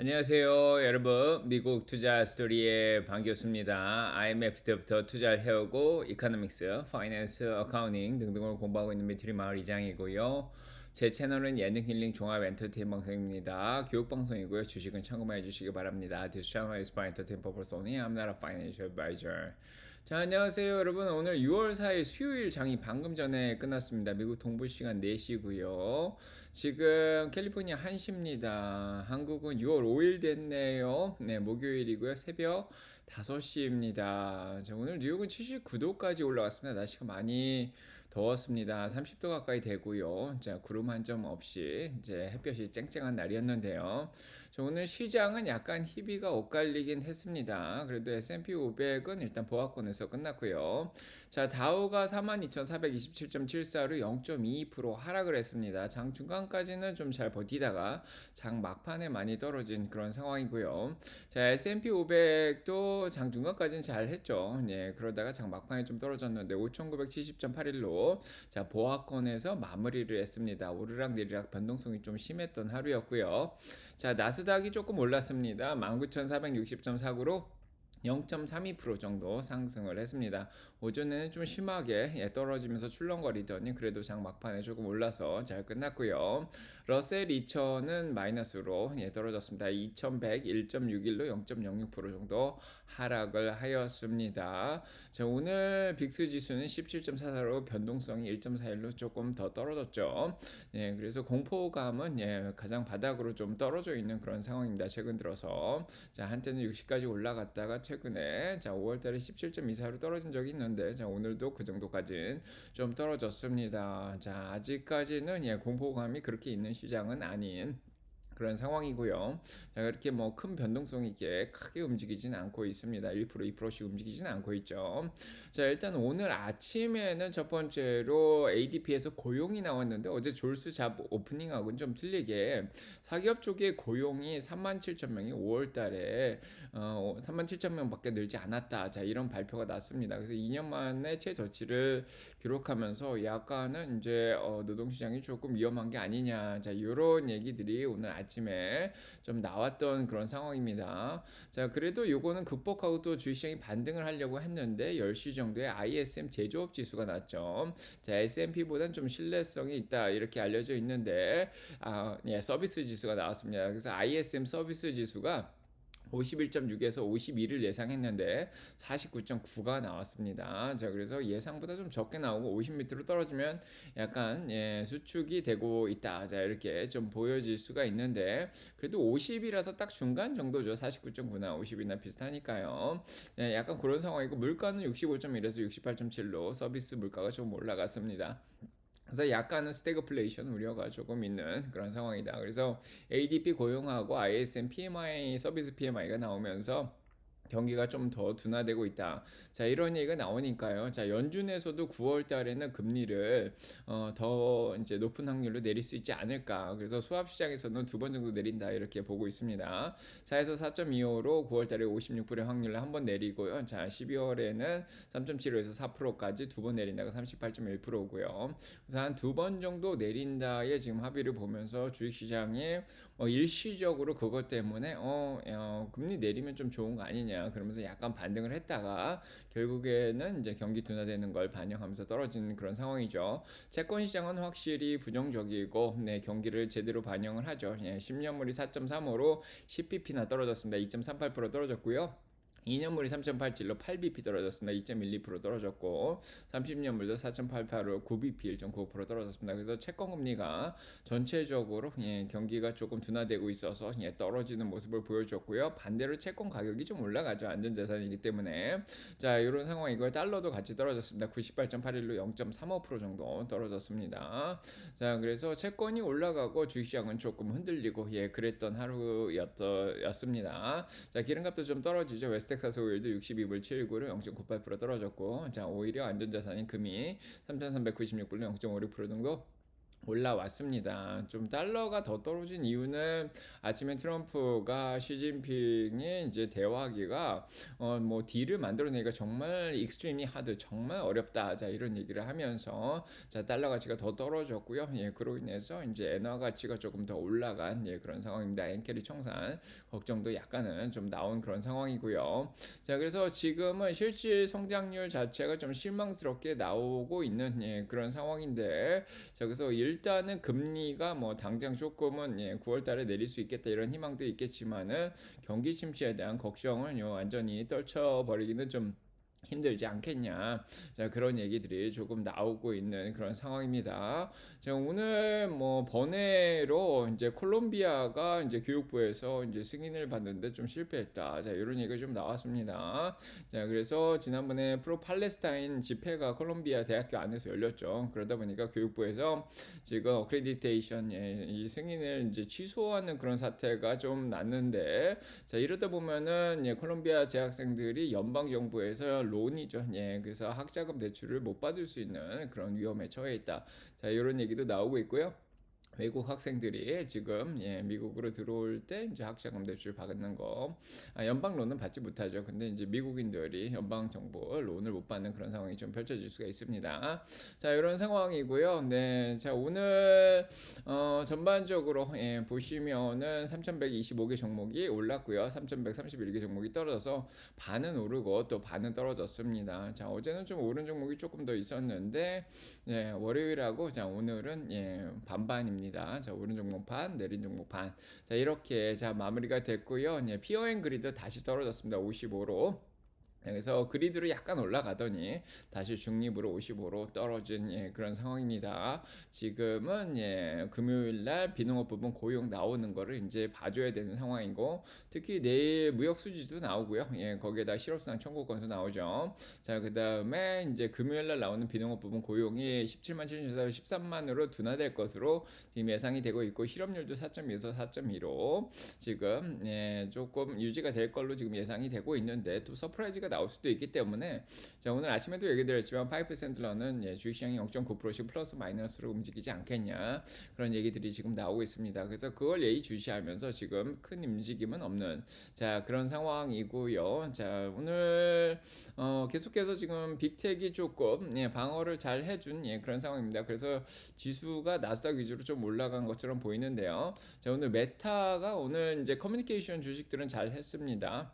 안녕하세요, 여러분. 미국 투자 스토리의 반갑습니다. IMF 때부터 투자를 해오고 이코노믹스, 파이낸스, 어카운팅 등등을 공부하고 있는 미트리 마을 이장이고요. 제 채널은 예능 힐링 종합 엔터테인 방송입니다. 교육 방송이고요. 주식은 참고만 해주시기 바랍니다. This channel is for entertainment only. I'm not a financial advisor. 자, 안녕하세요, 여러분. 오늘 6월 4일 수요일 장이 방금 전에 끝났습니다. 미국 동부 시간 4시고요. 지금 캘리포니아 1시입니다. 한국은 6월 5일 됐네요. 네, 목요일이고요. 새벽 5시입니다. 자, 오늘 뉴욕은 79도까지 올라왔습니다. 날씨가 많이 더웠습니다. 30도 가까이 되고요. 자, 구름 한 점 없이 이제 햇볕이 쨍쨍한 날이었는데요. 자, 오늘 시장은 약간 희비가 엇갈리긴 했습니다. 그래도 S&P 500은 일단 보합권에서 끝났고요. 자, 다우가 42,427.74로 0.22% 하락을 했습니다. 장 중간까지는 좀 잘 버티다가 장 막판에 많이 떨어진 그런 상황이고요. 자, S&P 500도 장 중간까지는 잘 했죠. 예, 그러다가 장 막판에 좀 떨어졌는데 5,970.81로 자, 보합권에서 마무리를 했습니다. 오르락 내리락 변동성이 좀 심했던 하루였고요. 자, 나스닥 이 조금 올랐습니다. 19,460.49로 0.32% 정도 상승을 했습니다. 오전에는 좀 심하게 예, 떨어지면서 출렁거리더니 그래도 장 막판에 조금 올라서 잘 끝났고요. 러셀 2000은 마이너스로 예, 떨어졌습니다. 2100 1.61로 0.06% 정도 하락을 하였습니다. 자, 오늘 빅스 지수는 17.44로 변동성이 1.41로 조금 더 떨어졌죠. 예, 그래서 공포감은 예, 가장 바닥으로 좀 떨어져 있는 그런 상황입니다. 최근 들어서 자, 한때는 60까지 올라갔다가 최근에 자 5월 달에 17.24로 떨어진 적이 있는데 자 오늘도 그 정도까지는 좀 떨어졌습니다. 자 아직까지는 예 공포감이 그렇게 있는 시장은 아닌 그런 상황이고요. 자, 그렇게 뭐 큰 변동성 있게 크게 움직이진 않고 있습니다. 1% 2%씩 움직이진 않고 있죠. 자, 일단 오늘 아침에는 첫 번째로 ADP에서 고용이 나왔는데 어제 졸스 잡 오프닝하고는 좀 틀리게 사기업 쪽에 고용이 3만 7천 명이 5월 달에 어, 3만 7천 명밖에 늘지 않았다. 자, 이런 발표가 났습니다. 그래서 2년 만에 최저치를 기록하면서 약간은 이제 어, 노동시장이 조금 위험한 게 아니냐. 자, 이런 얘기들이 오늘 아침 아침에 좀 나왔던 그런 상황입니다. 자, 그래도 요거는 극복하고 또 주식시장이 반등을 하려고 했는데 10시 정도에 ISM 제조업 지수가 났죠. 자, S&P보다는 좀 신뢰성이 있다 이렇게 알려져 있는데 아, 예, 서비스 지수가 나왔습니다. 그래서 ISM 서비스 지수가 51.6에서 52를 예상했는데 49.9가 나왔습니다. 자, 그래서 예상보다 좀 적게 나오고 50 밑으로 떨어지면 약간 예, 수축이 되고 있다. 자, 이렇게 좀 보여질 수가 있는데 그래도 50이라서 딱 중간 정도죠. 49.9나 50이나 비슷하니까요. 예, 약간 그런 상황이고 물가는 65.1에서 68.7로 서비스 물가가 좀 올라갔습니다. 그래서 약간은 스태그플레이션 우려가 조금 있는 그런 상황이다. 그래서 ADP 고용하고 ISM PMI 서비스 PMI가 나오면서 경기가 좀 더 둔화되고 있다. 자, 이런 얘기가 나오니까요. 자, 연준에서도 9월 달에는 금리를 어, 더 이제 높은 확률로 내릴 수 있지 않을까. 그래서 수합 시장에서는 두 번 정도 내린다. 이렇게 보고 있습니다. 4에서 4.25로 9월 달에 56%의 확률을 한번 내리고요. 자, 12월에는 3.75에서 4%까지 두 번 내린다가 38.1%고요. 그래서 한 두 번 정도 내린다에 지금 합의를 보면서 주식 시장이 뭐 일시적으로 그것 때문에 어, 어 금리 내리면 좀 좋은 거 아니냐. 그러면서 약간 반등을 했다가 결국에는 이제 경기 둔화되는 걸 반영하면서 떨어지는 그런 상황이죠. 채권 시장은 확실히 부정적이고 네, 경기를 제대로 반영을 하죠. 예, 10년물이 4.35로 10pp나 떨어졌습니다. 2.38% 떨어졌고요. 2년물이 3.87로 8bp 떨어졌습니다. 2.12% 떨어졌고 30년물도 4.88로 9bp 1.95% 떨어졌습니다. 그래서 채권 금리가 전체적으로 예, 경기가 조금 둔화되고 있어서 예, 떨어지는 모습을 보여줬고요. 반대로 채권 가격이 좀 올라가죠. 안전자산이기 때문에 자 이런 상황이고 달러도 같이 떨어졌습니다. 98.81로 0.35% 정도 떨어졌습니다. 자 그래서 채권이 올라가고 주식시장은 조금 흔들리고 예 그랬던 하루였습니다. 자 기름값도 좀 떨어지죠. 웨스트 텍사스 오일도 62불 79로 0.98% 떨어졌고 자 오히려 안전자산인 금이 3,396불로 0.56% 정도 올라왔습니다. 좀 달러가 더 떨어진 이유는 아침에 트럼프가 시진핑이 이제 대화하기가 어 뭐 딜을 만들어내기가 정말 익스트림이 하드 정말 어렵다. 자 이런 얘기를 하면서 자 달러 가치가 더 떨어졌고요. 예 그로 인해서 이제 엔화 가치가 조금 더 올라간 예 그런 상황입니다. 엔캐리 청산 걱정도 약간은 좀 나온 그런 상황이고요. 자 그래서 지금은 실질 성장률 자체가 좀 실망스럽게 나오고 있는 예 그런 상황인데 자 그래서 일 단은 금리가 뭐 당장 조금은 예, 9월 달에 내릴 수 있겠다 이런 희망도 있겠지만은 경기 침체에 대한 걱정을 요 완전히 떨쳐버리기는 좀 힘들지 않겠냐. 자, 그런 얘기들이 조금 나오고 있는 그런 상황입니다. 자, 오늘 뭐 번외로 이제 콜롬비아가 이제 교육부에서 이제 승인을 받는데 좀 실패했다. 자, 이런 얘기가 좀 나왔습니다. 자, 그래서 지난번에 프로 팔레스타인 집회가 콜롬비아 대학교 안에서 열렸죠. 그러다 보니까 교육부에서 지금 어크레디테이션 예, 이 승인을 이제 취소하는 그런 사태가 좀 났는데 자, 이러다 보면은 예, 콜롬비아 재학생들이 연방 정부에서 론이죠. 예, 그래서 학자금 대출을 못 받을 수 있는 그런 위험에 처해 있다. 자, 이런 얘기도 나오고 있고요. 외국 학생들이 지금 예, 미국으로 들어올 때 이제 학자금 대출 받는 거 아, 연방 론은 받지 못하죠. 근데 이제 미국인들이 연방 정부 론을 못 받는 그런 상황이 좀 펼쳐질 수가 있습니다. 자 이런 상황이고요. 네, 자 오늘 어, 전반적으로 예, 보시면은 3,125개 종목이 올랐고요. 3,131개 종목이 떨어져서 반은 오르고 또 반은 떨어졌습니다. 자 어제는 좀 오른 종목이 조금 더 있었는데 예, 월요일하고 자 오늘은 예, 반반입니다. 있습니다. 자, 오른 종목판, 내린 종목판. 자, 이렇게 자, 마무리가 됐고요. 예, 피어앤 그리드 다시 떨어졌습니다. 55로. 그래서 그리드로 약간 올라가더니 다시 중립으로 55로 떨어진 예, 그런 상황입니다. 지금은 예, 금요일 날 비농업 부분 고용 나오는 거를 이제 봐줘야 되는 상황이고 특히 내일 무역 수지도 나오고요. 예, 거기에다 실업상 청구 건수 나오죠. 자, 그 다음에 이제 금요일 날 나오는 비농업 부분 고용이 17만 7천 13만으로 둔화될 것으로 지금 예상이 되고 있고 실업률도 4.2에서 4.2로 지금 예, 조금 유지가 될 걸로 지금 예상이 되고 있는데 또 서프라이즈가 나올 수도 있기 때문에 자 오늘 아침에도 얘기 드렸지만 5%러는 예, 주식시장이 0.9%씩 플러스 마이너스로 움직이지 않겠냐 그런 얘기들이 지금 나오고 있습니다. 그래서 그걸 예의주시하면서 지금 큰 움직임은 없는 자 그런 상황이고요. 자 오늘 어, 계속해서 지금 빅텍이 조금 예, 방어를 잘 해준 예, 그런 상황입니다. 그래서 지수가 나스닥 위주로 좀 올라간 것처럼 보이는데요. 자 오늘 메타가 오늘 이제 커뮤니케이션 주식들은 잘 했습니다.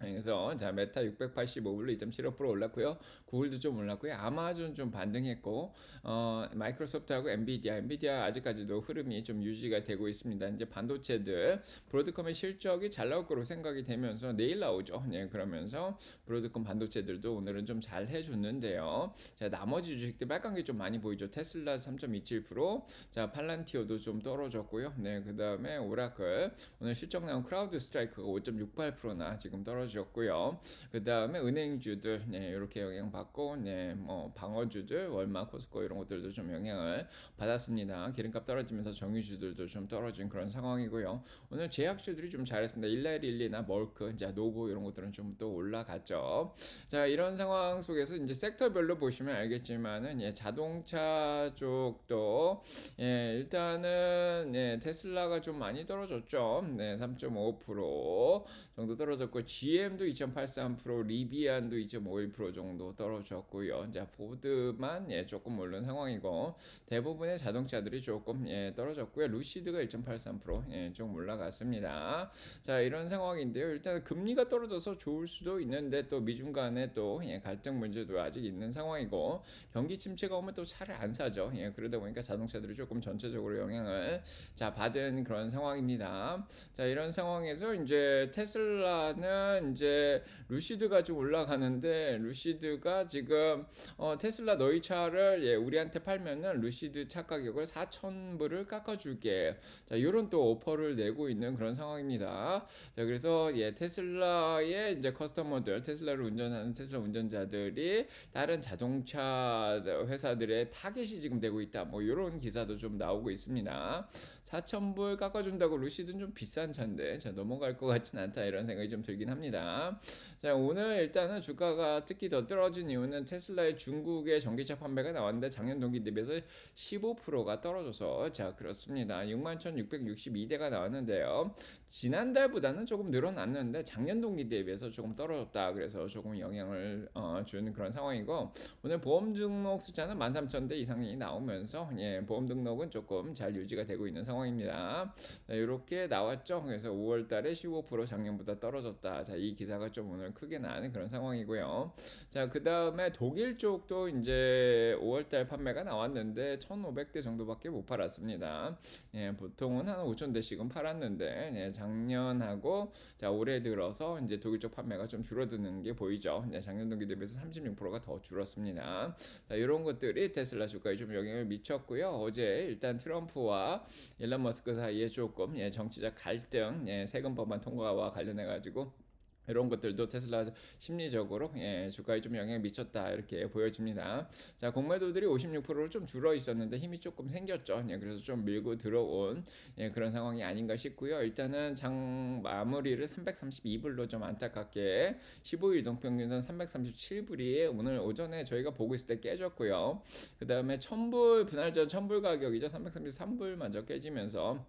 그래서 자 메타 685불로 2.75% 올랐고요. 구글도 좀 올랐고요. 아마존 좀 반등했고 어 마이크로소프트하고 엔비디아, 엔비디아 아직까지도 흐름이 좀 유지가 되고 있습니다. 이제 반도체들 브로드컴의 실적이 잘 나올 거로 생각이 되면서 내일 나오죠. 네, 그러면서 브로드컴 반도체들도 오늘은 좀 잘 해줬는데요. 자 나머지 주식들 빨간 게 좀 많이 보이죠. 테슬라 3.27%, 자 팔란티오도 좀 떨어졌고요. 네, 그 다음에 오라클 오늘 실적 나온 크라우드 스트라이크가 5.68%나 지금 떨어 떨어졌고요. 그 다음에 은행주들 네, 이렇게 영향 받고 네, 뭐 방어주들 월마 코스코 이런 것들도 좀 영향을 받았습니다. 기름값 떨어지면서 정유주들도 좀 떨어진 그런 상황이고요. 오늘 제약주들이 좀 잘했습니다. 일라일리나 멀크, 자 노고 이런 것들은 좀 또 올라갔죠. 자 이런 상황 속에서 이제 섹터별로 보시면 알겠지만은 예, 자동차 쪽도 예, 일단은 예, 테슬라가 좀 많이 떨어졌죠. 네, 3.5% 정도 떨어졌고 G GM도 2.83%, 리비안도 2.51% 정도 떨어졌고요. 이제 보드만 예, 조금 오른 상황이고 대부분의 자동차들이 조금 예, 떨어졌고요. 루시드가 1.83% 예, 좀 올라갔습니다. 자 이런 상황인데요. 일단 금리가 떨어져서 좋을 수도 있는데 또 미중 간에 또 예, 갈등 문제도 아직 있는 상황이고 경기 침체가 오면 또 차를 안 사죠. 예, 그러다 보니까 자동차들이 조금 전체적으로 영향을 자 받은 그런 상황입니다. 자 이런 상황에서 이제 테슬라는 이제 루시드가 좀 올라가는데 루시드가 지금 어, 테슬라 너희 차를 예, 우리한테 팔면은 루시드 차 가격을 4천 불을 깎아줄게. 자, 이런 또 오퍼를 내고 있는 그런 상황입니다. 자, 그래서 예, 테슬라의 이제 커스터머들, 테슬라를 운전하는 테슬라 운전자들이 다른 자동차 회사들의 타겟이 지금 되고 있다. 뭐 이런 기사도 좀 나오고 있습니다. 4,000불 깎아준다고 루시드는 좀 비싼 차인데 자 넘어갈 것 같진 않다 이런 생각이 좀 들긴 합니다. 자 오늘 일단은 주가가 특히 더 떨어진 이유는 테슬라의 중국의 전기차 판매가 나왔는데 작년 동기 대비해서 15%가 떨어져서 자 그렇습니다. 61,662대가 나왔는데요. 지난달보다는 조금 늘어났는데 작년 동기 대비해서 조금 떨어졌다. 그래서 조금 영향을 어, 준 그런 상황이고 오늘 보험 등록 숫자는 13,000대 이상이 나오면서 예, 보험 등록은 조금 잘 유지가 되고 있는 상황입니다. 자, 이렇게 나왔죠. 그래서 5월 달에 15% 작년보다 떨어졌다. 자, 이 기사가 좀 오늘 크게 나는 그런 상황이고요. 자, 그다음에 독일 쪽도 이제 5월 달 판매가 나왔는데 1,500대 정도밖에 못 팔았습니다. 예, 보통은 한 5,000대씩은 팔았는데 예, 작년하고 자, 올해 들어서 이제 독일 쪽 판매가 좀 줄어드는 게 보이죠. 예, 작년 동기 대비해서 36%가 더 줄었습니다. 자, 이런 것들이 테슬라 주가에 좀 영향을 미쳤고요. 어제 일단 트럼프와 일론 머스크 사이에 조금 예, 정치적 갈등, 예, 세금 법안 통과와 관련해 가지고 이런 것들도 테슬라 심리적으로 예, 주가에 좀 영향을 미쳤다 이렇게 보여집니다. 자 공매도들이 56%로 좀 줄어 있었는데 힘이 조금 생겼죠. 예, 그래서 좀 밀고 들어온 예, 그런 상황이 아닌가 싶고요. 일단은 장 마무리를 332불로 좀 안타깝게 15일 동평균선 337불이 오늘 오전에 저희가 보고 있을 때 깨졌고요. 그 다음에 1000불 분할전 1000불 가격이죠. 333불 먼저 깨지면서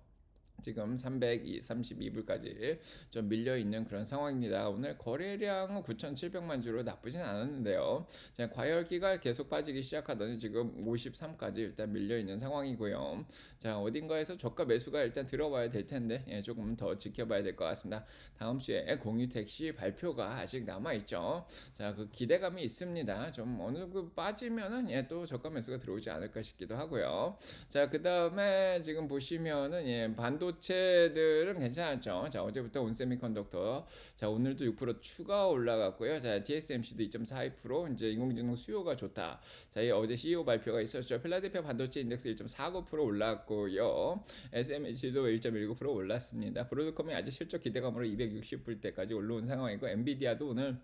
지금 332불까지 좀 밀려 있는 그런 상황입니다. 오늘 거래량은 9,700만 주로 나쁘진 않았는데요. 과열기가 계속 빠지기 시작하더니 지금 53까지 일단 밀려 있는 상황이고요. 자 어딘가에서 저가 매수가 일단 들어봐야 될 텐데 예, 조금 더 지켜봐야 될 것 같습니다. 다음 주에 공유 택시 발표가 아직 남아 있죠. 자 그 기대감이 있습니다. 좀 어느 정도 빠지면은 예, 또 저가 매수가 들어오지 않을까 싶기도 하고요. 자 그 다음에 지금 보시면은 예, 반도 반도체들은 괜찮았죠. 자, 어제부터 온세미컨덕터. 자, 오늘도 6% 추가 올라갔고요. 자, TSMC도 2.42% 이제 인공지능 수요가 좋다. 자, 이 어제 CEO 발표가 있었죠. 필라델피아 반도체 인덱스 1.49% 올랐고요. SMH도 1.19% 올랐습니다. 브로드컴이 아직 실적 기대감으로 260불대까지 올라온 상황이고 엔비디아도 오늘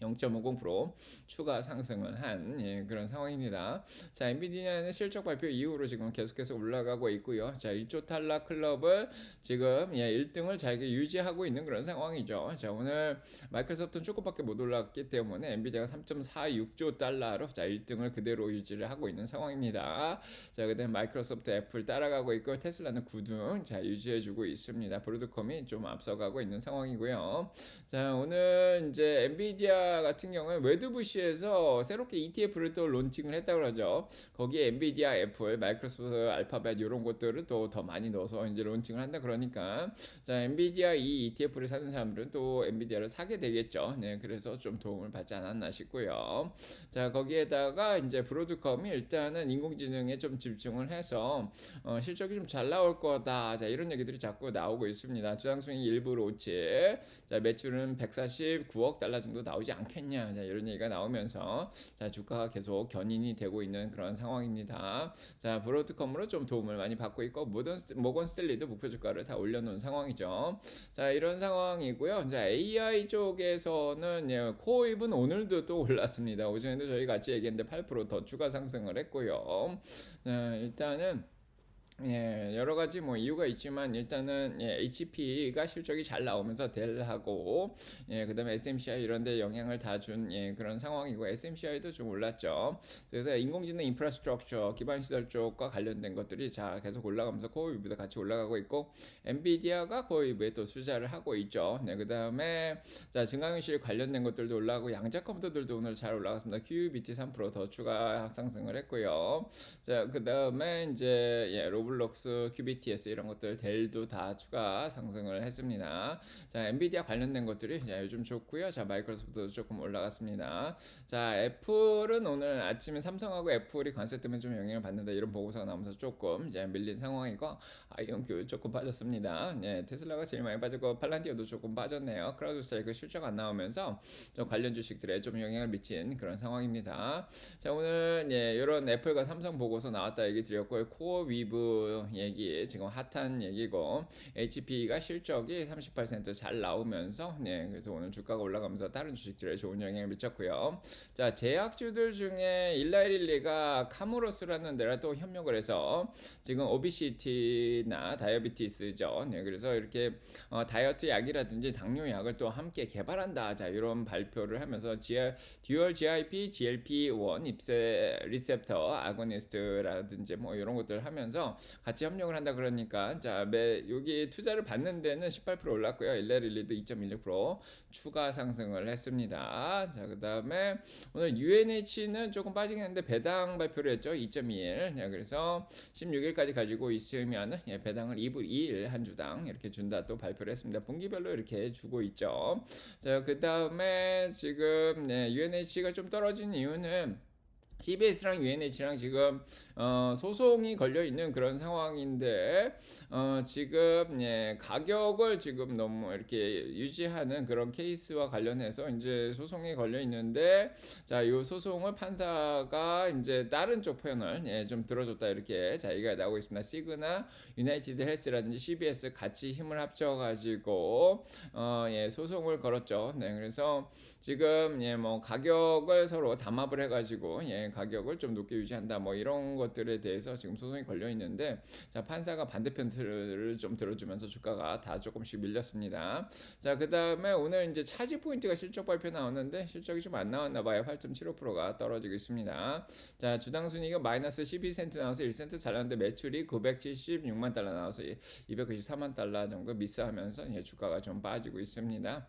0.50% 추가 상승을 한 예, 그런 상황입니다. 자, 엔비디아는 실적 발표 이후로 지금 계속해서 올라가고 있고요. 자, 1조 탈락 클럽을 지금 예, 1등을 잘 유지하고 있는 그런 상황이죠. 자, 오늘 마이크로소프트는 조금밖에 못 올랐기 때문에 엔비디아가 3.46조 달러로 자, 1등을 그대로 유지를 하고 있는 상황입니다. 자, 그다음 마이크로소프트, 애플 따라가고 있고 테슬라는 9등 자, 유지해 주고 있습니다. 브로드컴이 좀 앞서가고 있는 상황이고요. 자, 오늘 이제 엔비디아 같은 경우는 웨드부시에서 새롭게 ETF를 또 론칭을 했다 그러죠. 거기에 엔비디아, 애플, 마이크로소프트, 알파벳 이런 것들을 또 더 많이 넣어서 이제 론칭을 한다 그러니까 자 엔비디아 이 ETF를 사는 사람들은 또 엔비디아를 사게 되겠죠. 네, 그래서 좀 도움을 받지 않았나 싶고요. 자 거기에다가 이제 브로드컴이 일단은 인공지능에 좀 집중을 해서 어, 실적이 좀 잘 나올 거다. 자 이런 얘기들이 자꾸 나오고 있습니다. 주당 수익이 일부러 오치. 자 매출은 149억 달러 정도 나오지 않겠냐 자, 이런 얘기가 나오면서 자 주가가 계속 견인이 되고 있는 그런 상황입니다. 자 브로드컴으로 좀 도움을 많이 받고 있고 모던 모건 스텔리도 목표 주가를 다 올려놓은 상황이죠. 자 이런 상황이고요. 자 AI 쪽에서는 예, 코입은 오늘도 또 올랐습니다. 오전에도 저희 같이 얘기했는데 8%더 추가 상승을 했고요. 자, 일단은 예, 여러 가지 뭐 이유가 있지만 일단은 예, HP가 실적이 잘 나오면서 델하고 예, 그다음에 SMCI 이런 데 영향을 다 준 예, 그런 상황이고 SMCI도 좀 올랐죠. 그래서 인공지능 인프라스트럭처 기반 시설 쪽과 관련된 것들이 자 계속 올라가면서 코어위브도 같이 올라가고 있고 엔비디아가 코어위브에 또 투자를 하고 있죠. 네, 그다음에 자 증강현실 관련된 것들도 올라가고 양자 컴퓨터들도 오늘 잘 올라갔습니다. QBT 3%더 추가 상승을 했고요. 자, 그다음에 이제 예, 로 블록스, 큐비티에스 이런 것들 델도 다 추가 상승을 했습니다. 자, 엔비디아 관련된 것들이 자, 요즘 좋고요. 자, 마이크로소프트도 조금 올라갔습니다. 자, 애플은 오늘 아침에 삼성하고 애플이 관세 때문에 좀 영향을 받는다 이런 보고서가 나오면서 조금 이제 밀린 상황이고 아이온큐 조금 빠졌습니다. 네, 테슬라가 제일 많이 빠졌고 팔란티어도 조금 빠졌네요. 크라우드스트라이크 실적 안 나오면서 좀 관련 주식들에 좀 영향을 미친 그런 상황입니다. 자, 오늘 예, 이런 애플과 삼성 보고서 나왔다 얘기 드렸고 코어 위브 그 얘기 지금 핫한 얘기고 HP가 실적이 38%잘 나오면서 네 그래서 오늘 주가가 올라가면서 다른 주식들에 좋은 영향을 미쳤고요. 자 제약주들 중에 일라일리가 카무로스라는 데랑 또 협력을 해서 지금 오비시티나 다이어비티스죠. 네 그래서 이렇게 어, 다이어트 약이라든지 당뇨 약을 또 함께 개발한다. 자 이런 발표를 하면서 GI, 듀얼 GIP, GLP-1 입세 리셉터 아고니스트라든지 뭐 이런 것들 하면서 같이 협력을 한다 그러니까 자 매 여기 투자를 받는 데는 18% 올랐고요. 일레릴리도 2.16% 추가 상승을 했습니다. 자 그다음에 오늘 UNH는 조금 빠지긴 했는데 배당 발표를 했죠. 2.21. 네, 그래서 16일까지 가지고 있으면 예, 배당을 2불 2일 한 주당 이렇게 준다 또 발표를 했습니다. 분기별로 이렇게 주고 있죠. 자 그다음에 지금 네, UNH가 좀 떨어진 이유는 CBS랑 UNH랑 지금 어, 소송이 걸려 있는 그런 상황인데 어, 지금 예, 가격을 지금 너무 이렇게 유지하는 그런 케이스와 관련해서 이제 소송이 걸려 있는데 자, 이 소송을 판사가 이제 다른 쪽 표현을 예, 좀 들어줬다 이렇게 자 얘기가 나오고 있습니다. 시그나 유나이티드 헬스라든지 CBS 같이 힘을 합쳐 가지고 어, 예, 소송을 걸었죠. 네, 그래서 지금 예, 뭐 가격을 서로 담합을 해가지고 예, 가격을 좀 높게 유지한다 뭐 이런 것들에 대해서 지금 소송이 걸려 있는데 자 판사가 반대편을 좀 들어주면서 주가가 다 조금씩 밀렸습니다. 자 그다음에 오늘 이제 차지 포인트가 실적 발표 나오는데 실적이 좀 안 나왔나 봐요. 8.75%가 떨어지고 있습니다. 자 주당 순이익은 마이너스 12센트 나와서 1센트 잘 나왔는데 매출이 976만 달러 나와서 294만 달러 정도 미스하면서 예, 주가가 좀 빠지고 있습니다.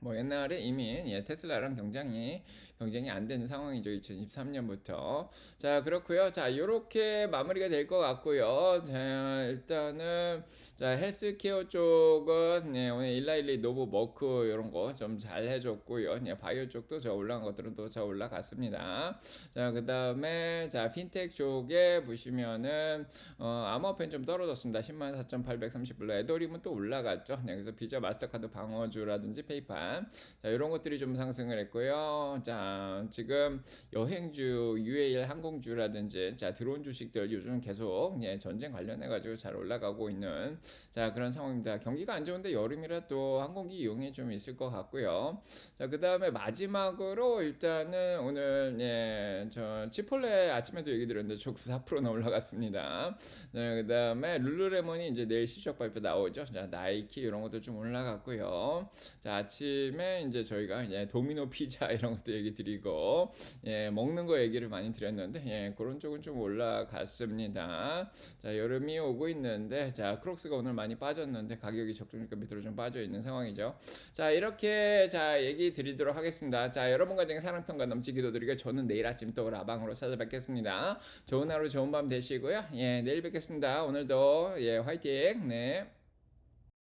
뭐 옛날에 이미 예, 테슬라랑 경쟁이 경쟁이 안 되는 상황이죠. 2023년부터. 자, 그렇고요. 자, 요렇게 마무리가 될 것 같고요. 자, 일단은 자, 헬스케어 쪽은 네, 오늘 일라일리 노브 머크 이런 거 좀 잘 해줬고요. 네, 바이오 쪽도 저 올라간 것들은 또 저 올라갔습니다. 자, 그 다음에 자, 핀텍 쪽에 보시면은 어, 아머펜 좀 떨어졌습니다. 10만 4,830불로 에도림은 또 올라갔죠. 네, 그래서 비자 마스터카드 방어주라든지 페이팔 자, 이런 것들이 좀 상승을 했고요. 자, 지금 여행주, UAL 항공주라든지 자 들어온 주식들 요즘 계속 예, 전쟁 관련해 가지고 잘 올라가고 있는 자 그런 상황입니다. 경기가 안 좋은데 여름이라 또 항공기 이용이 좀 있을 것 같고요. 자 그 다음에 마지막으로 일단은 오늘 예, 저 치폴레 아침에도 얘기 드렸는데 조금 4%나 올라갔습니다. 네, 그 다음에 룰루레몬이 이제 내일 실적 발표 나오죠. 자 나이키 이런 것들 좀 올라갔고요. 자 아침에 이제 저희가 예, 도미노 피자 이런 것도 얘기 드리고 예, 먹는 거 얘기를 많이 드렸는데 예, 그런 쪽은 좀 올라갔습니다. 자 여름이 오고 있는데 자 크록스가 오늘 많이 빠졌는데 가격이 적정주가 밑으로 좀 빠져 있는 상황이죠. 자 이렇게 자 얘기 드리도록 하겠습니다. 자 여러분과 중에 사랑평가 넘치기 도 드리고 저는 내일 아침 또 라방으로 찾아뵙겠습니다. 좋은 하루 좋은 밤 되시고요. 예 내일 뵙겠습니다. 오늘도 예 화이팅 네.